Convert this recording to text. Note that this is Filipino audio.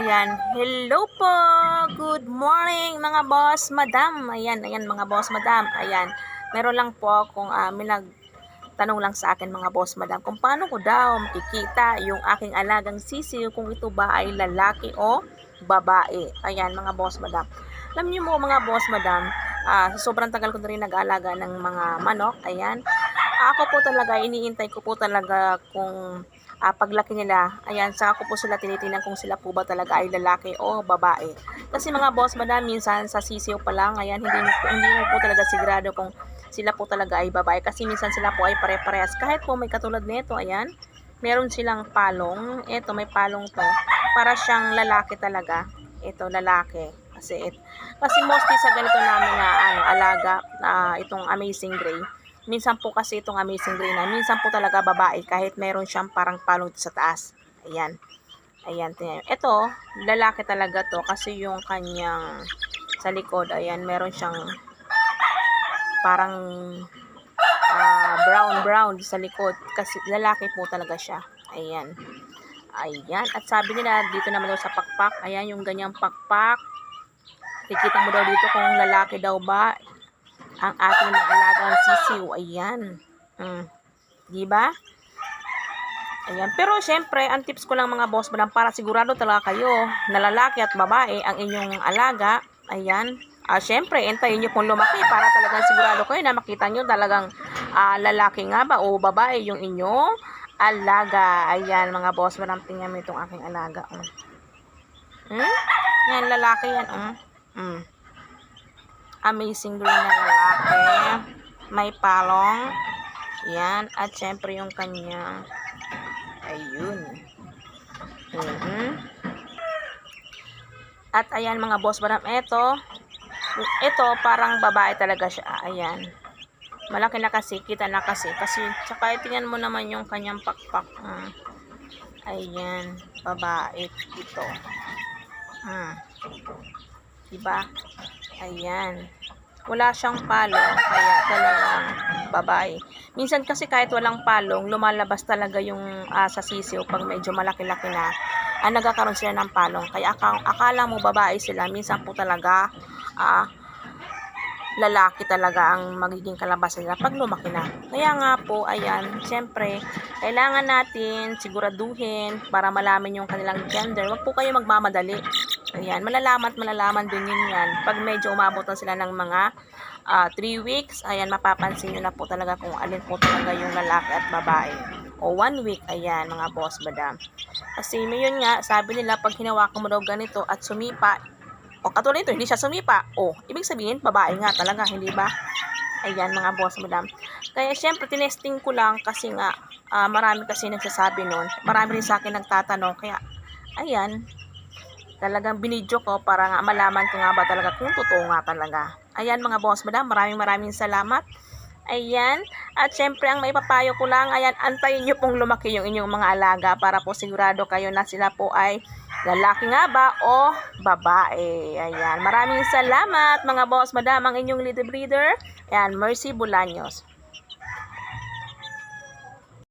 Ayan, hello po! Good morning mga boss, madam. Ayan, ayan mga boss, madam. Ayan, meron lang po akong uh, minag tanong lang sa akin mga boss, madam, kung paano ko daw makikita yung aking alagang sisiw kung ito ba ay lalaki o babae. Ayan, mga boss, madam. Alam niyo mo mga boss, madam, uh, sobrang tagal ko na rin nag-aalaga ng mga manok. Ayan, ako po talaga, iniintay ko po talaga kung uh, paglaki nila, ayan, saka ko po sila tinitingnan kung sila po ba talaga ay lalaki o babae. Kasi mga boss, madam, minsan sa sisiw pa lang, ayan, hindi, hindi mo po talaga sigurado kung sila po talaga ay babae. Kasi minsan sila po ay pare-parehas. Kahit po may katulad nito, ayan, meron silang palong. Ito, may palong to. Para siyang lalaki talaga. Ito, lalaki. Kasi, it, kasi mostly sa ganito namin na ano, alaga, uh, itong Amazing Gray, minsan po kasi itong Amazing Gray na, minsan po talaga babae kahit meron siyang parang palong sa taas. Ayan. Ayan, tingnan. Ito, lalaki talaga to kasi yung kanyang sa likod, ayan, meron siyang parang uh, brown brown sa likod kasi lalaki po talaga siya. Ayan. Ayan. At sabi nila dito naman daw sa pakpak, ayan yung ganyang pakpak. Kikita mo daw dito kung lalaki daw ba ang ating alagang sisiw. Ayan. Hmm. Di ba? Ayan. Pero syempre, ang tips ko lang mga boss, para sigurado talaga kayo na lalaki at babae ang inyong alaga. Ayan. Uh, Siyempre, entayin nyo pong lumaki para talagang sigurado kayo na makita nyo talagang uh, lalaki nga ba o babae yung inyong alaga. Ayan, mga boss, marang tingnan mo itong aking alaga. Um. Hmm? Yan, lalaki yan. Um. Hmm. Amazing green na lalaki. May palong. Yan. At syempre yung kanya. Ayun. Mm -hmm. At ayan mga boss, madam, eto, ito parang babae talaga siya ayan malaki na kasi kita na kasi kasi tsaka tingnan mo naman yung kanyang pakpak hmm. ayan babae ito hmm. diba ayan wala siyang palong kaya talagang babae minsan kasi kahit walang palong lumalabas talaga yung uh, sa sisiw pag medyo malaki-laki na ah, nagkakaroon sila ng palong kaya akala, mo babae sila minsan po talaga ah, lalaki talaga ang magiging kalabasan nila pag lumaki na. Kaya nga po, ayan, syempre, kailangan natin siguraduhin para malaman yung kanilang gender. Huwag po kayo magmamadali. Ayan, malalaman malalaman din yun yan. Pag medyo umabot na sila ng mga 3 uh, weeks, ayan, mapapansin nyo na po talaga kung alin po talaga yung lalaki at babae. O 1 week, ayan, mga boss, madam. Kasi yun nga, sabi nila, pag hinawakan mo daw ganito at sumipa, o katulad nito, hindi siya sumipa. O, ibig sabihin, babae nga talaga, hindi ba? Ayan, mga boss, madam. Kaya, syempre, tinesting ko lang kasi nga, uh, marami kasi nagsasabi nun. Marami rin sa akin nagtatanong. Kaya, ayan, talagang binidyo ko para nga malaman ko nga ba talaga kung totoo nga talaga. Ayan, mga boss, madam, maraming maraming salamat. Ayan. At syempre, ang maipapayo ko lang, ayan, antayin nyo pong lumaki yung inyong mga alaga para po sigurado kayo na sila po ay lalaki nga ba o babae. Ayan. Maraming salamat mga boss, madam, ang inyong leader breeder. Ayan, Mercy Bulaños.